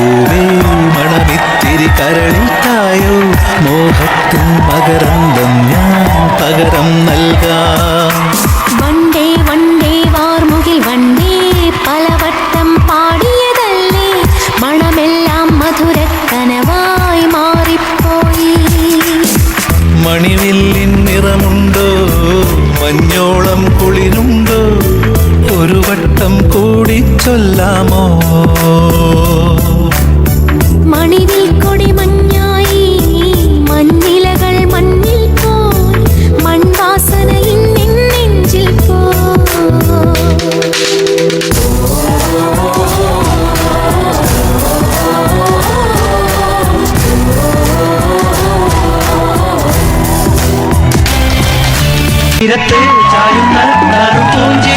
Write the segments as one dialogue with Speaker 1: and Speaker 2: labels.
Speaker 1: പൂവേ മണമിത്തിരി കരളിൽ തായോ മോഹത്തിൻ മകരന്തം ഞാൻ പകരം നൽകാം.
Speaker 2: വണ്ടേ വണ്ടേ വാർമുകിൽ വണ്ടേ പലവട്ടം പാടിയതല്ലേ മണമെല്ലാം മധുരക്കനവായി മാറിപ്പോയി.
Speaker 1: മണിവില്ലിൻ നിറമുണ്ടോ മഞ്ഞോളം കുളിരുണ്ടോ ഒരു വട്ടം കൂടി ചൊല്ലാമോ?
Speaker 2: இரத்து சாயும் நறுக்கும்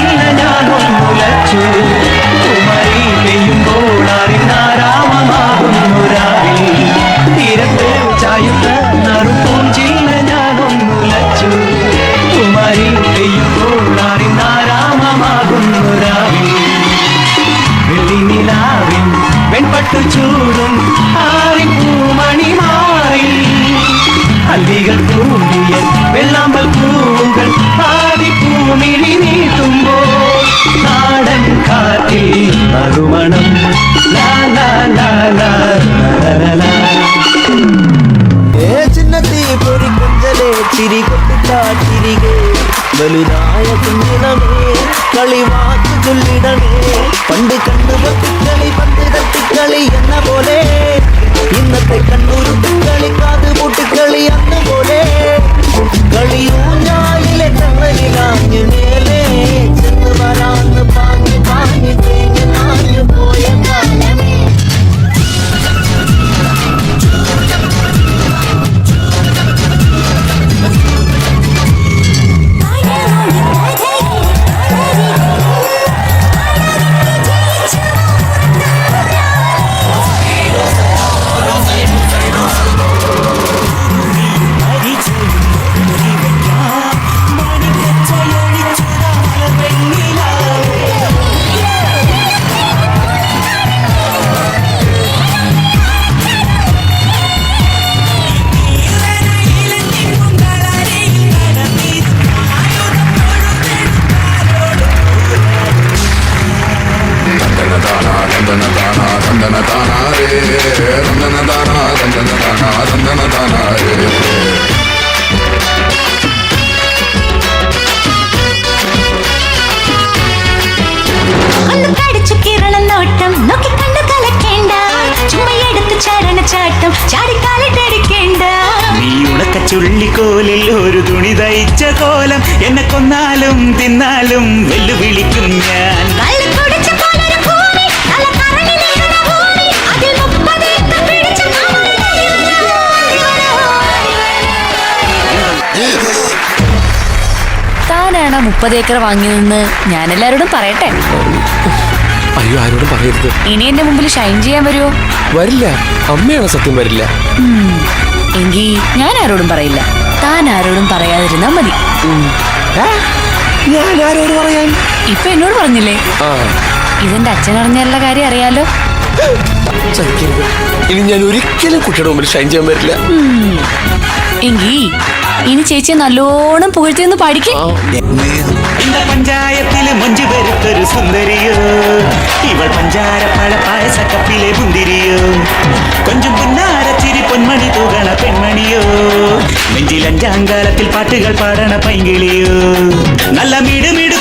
Speaker 2: நெறிகே வலுதாய குஞ்சினமே களிவாக்கு சொல்லிடமே. பண்டு
Speaker 3: கண்டு பத்து ചുള്ളിക്കോലിൽ ഒരു തുണി തയ്ച്ച കോലം. എന്നെ കൊന്നാലും തിന്നാലും വെല്ലുവിളിക്കും ഞാൻ.
Speaker 4: താനാണ് മുപ്പത് ഏക്കർ വാങ്ങിയതെന്ന് ഞാൻ എല്ലാരോടും പറയട്ടെ.
Speaker 5: അയ്യോ ആരോടും പറയരുത്.
Speaker 4: ഇനി എന്റെ മുമ്പിൽ ഷൈൻ ചെയ്യാൻ വരുമോ
Speaker 5: വരില്ല. അമ്മയാണ് സത്യം വരില്ല.
Speaker 4: എങ്കിൽ ഞാൻ ആരോടും പറയില്ല. താൻ ആരോടും പറയാതിരുന്നാ മതി.
Speaker 5: ഞാൻ ആരോട് പറയാൻ?
Speaker 4: ഇപ്പൊ എന്നോട് പറഞ്ഞില്ലേ? ഇതെന്റെ അച്ഛൻ അറിഞ്ഞാലുള്ള കാര്യം അറിയാലോ.
Speaker 5: ഇനി ഞാൻ ഒരിക്കലും കുട്ടിയുടെ മുമ്പിൽ ഷൈൻ ചെയ്യാൻ പറ്റില്ല
Speaker 4: എങ്കി ഇനി ചേച്ചി നല്ലോണം പുകഴ്ത്തിയൊന്ന് പഠിക്കേ
Speaker 3: പഞ്ചായത്തിൽ മൊഞ്ചു പെരുത്തൊരു സുന്ദരിയോ. ഇവൾ പഞ്ചാര പഴ പായസക്കപ്പിലെ മുന്തിരിയോ. കൊഞ്ചും പുന്നാര ചിരി പൊന്മണി തൂകണ പെൺമണിയോ. നെഞ്ചിൽ അഞ്ചാം കാലത്തിൽ പാട്ടുകൾ പാടണ പൈങ്കിളിയോ. നല്ല മിടുമിടു